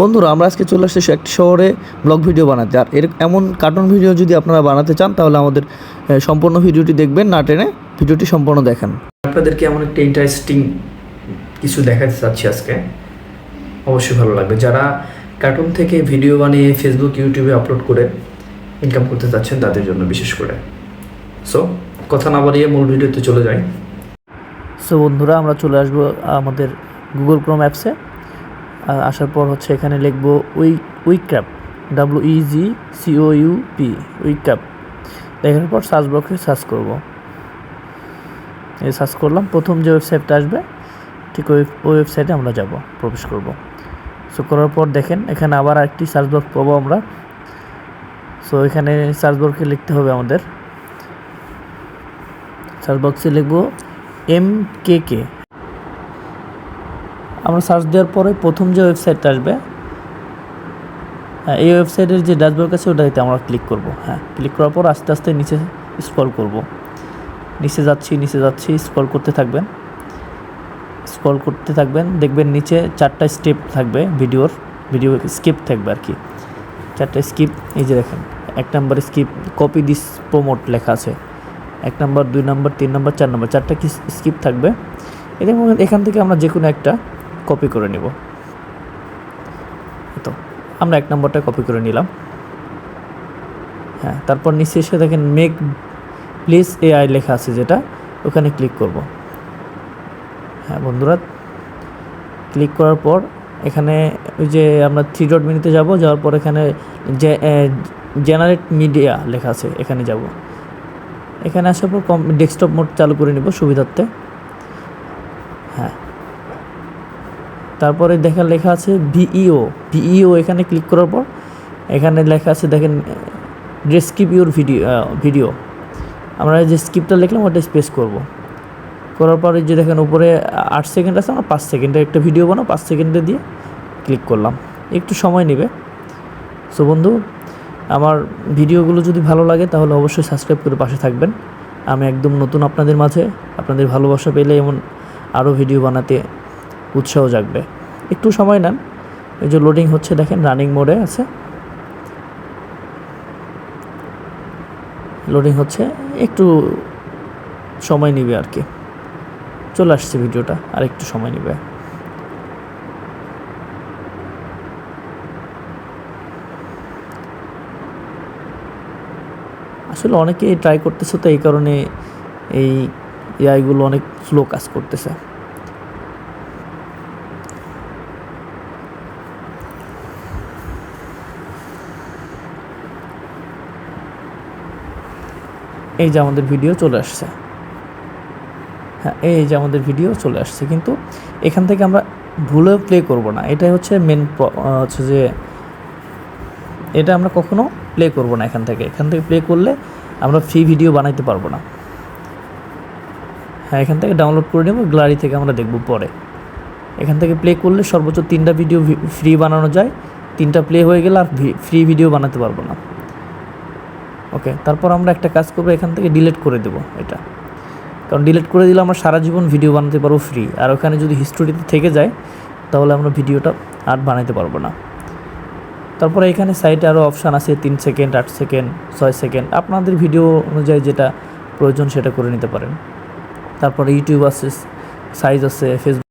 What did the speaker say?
বন্ধুরা আমরা আজকে চলে আসছি একটি শহরে ব্লগ ভিডিও বানাতে। আর এর এমন কার্টুন ভিডিও যদি আপনারা বানাতে চান তাহলে আমাদের সম্পূর্ণ ভিডিওটি দেখবেন না টেনে ভিডিওটি সম্পূর্ণ দেখেন। আপনাদেরকে এমন একটা ইন্টারেস্টিং কিছু দেখাতে চাচ্ছি আজকে। অবশ্যই ভালো লাগবে। যারা কার্টুন থেকে ভিডিও বানিয়ে ফেসবুক ইউটিউবে আপলোড করে ইনকাম করতে চাচ্ছেন তাদের জন্য বিশেষ করে। সো কথা না বাড়িয়ে মূল ভিডিওতে চলে যাই। সো বন্ধুরা আমরা চলে আসব আমাদের গুগল ক্রোম অ্যাপসে আসার পর হচ্ছে এখানে লিখব we wecap W E G C O U P wecap লেখার পর সার্চ বক্সে সার্চ করব। এই সার্চ করলাম, প্রথম যে ওয়েবসাইটটা আসবে, ঠিক ওই ওই ওয়েবসাইটে আমরা যাব, প্রবেশ করব। সো করার পর দেখেন, এখানে আবার একটি সার্চ বক্স পাবো আমরা। সো এখানে সার্চ বক্সে লিখতে হবে আমাদের। সার্চ বক্সে লিখব এম কে কে আমরা সার্চ দেওয়ার পরে প্রথম যে ওয়েবসাইটটা আসবে হ্যাঁ এই ওয়েবসাইটের যে ড্যাশবোর্ড আছে, ওটাতে আমরা ক্লিক করব হ্যাঁ ক্লিক করার পর আস্তে আস্তে নিচে স্ক্রল করব। নিচে যাচ্ছি নিচে যাচ্ছি স্ক্রল করতে থাকবেন। স্ক্রল করতে থাকবেন, দেখবেন নিচে চারটা স্টেপ থাকবে ভিডিওর ভিডিও স্কিপ থাকবে আর কি। চারটা স্কিপ এই যে দেখেন, এক নম্বর স্কিপ কপি দিস প্রমোট লেখা আছে। এক নম্বর দুই নম্বর তিন নম্বর চার নম্বর চারটা কি স্কিপ থাকবে? এদের এখান থেকে আমরা যে কোনো একটা কপি করে নেব। তো, আমরা এক নম্বরটা কপি করে নিলাম। হ্যাঁ তারপর নিচে এসে দেখেন মেক প্লিজ এআই লেখা আছে যেটা, ওখানে ক্লিক করব। হ্যাঁ বন্ধুরা ক্লিক করার পর এখানে ওই যে আমরা থ্রি ডট মিনিতে যাব, যাওয়ার পর এখানে জেনারেট মিডিয়া লেখা আছে, এখানে যাব। এখানে আসার পর কম ডেস্কটপ মোড চালু করে নিব সুবিধার্থে। হ্যাঁ তারপরে দেখা লেখা আছে ভিইও। ভিইও এখানে ক্লিক করার পর এখানে লেখা আছে দেখেন ডেসক্রিপ ইউর ভিডিও ভিডিও আমরা যে স্ক্রিপ্টটা লিখলাম ওটা স্পেস করব। করার পরে যে দেখেন উপরে আট সেকেন্ড আছে, আমরা পাঁচ সেকেন্ডের একটা ভিডিও বানাও পাঁচ সেকেন্ডে দিয়ে ক্লিক করলাম। একটু সময় নেবে। সো বন্ধু, আমার ভিডিওগুলো যদি ভালো লাগে তাহলে অবশ্যই সাবস্ক্রাইব করে পাশে থাকবেন। আমি একদম নতুন আপনাদের মাঝে। আপনাদের ভালোবাসা পেলে এমন আরও ভিডিও বানাতে উৎসাহ জাগবে। একটু সময় নেন। এই যে লোডিং হচ্ছে, দেখেন রানিং মোডে আছে। লোডিং হচ্ছে, একটু সময় নেবে আর কি। চলে আসছে ভিডিওটা, আর একটু সময় নেবে। আসলে অনেকেই ট্রাই করতেছে তো, এই কারণে এই এআইগুলো অনেক স্লো কাজ করতেছে। এই যে আমাদের ভিডিও চলে আসছে। হ্যাঁ এই যে আমাদের ভিডিও চলে আসছে। কিন্তু এখান থেকে আমরা ভুলেও প্লে করব না। এটাই হচ্ছে মেন হচ্ছে যে এটা আমরা কখনো প্লে করব না এখান থেকে। এখান থেকে প্লে করলে আমরা ফ্রি ভিডিও বানাইতে পারব না। হ্যাঁ এখান থেকে ডাউনলোড করে নেব। গ্যালারি থেকে আমরা দেখব পরে। এখান থেকে প্লে করলে সর্বোচ্চ তিনটা ভিডিও ফ্রি বানানো যায়। তিনটা প্লে হয়ে গেলে আর ফ্রি ভিডিও বানাতে পারব না। ওকে তারপর আমরা একটা কাজ করব, এখান থেকে ডিলিট করে দেব এটা। কারণ ডিলিট করে দিলে আমরা সারা জীবন ভিডিও বানাতে পারব ফ্রি আর ওখানে যদি হিস্টোরিতে থেকে যায়, তাহলে আমরা ভিডিওটা আর বানাতে পারব না। তারপরে এখানে সাইটে আরও অপশান আছে, তিন সেকেন্ড আট সেকেন্ড ছয় সেকেন্ড আপনাদের ভিডিও অনুযায়ী যেটা প্রয়োজন সেটা করে নিতে পারেন। তারপরে ইউটিউব আছে সাইজ আছে ফেসবুক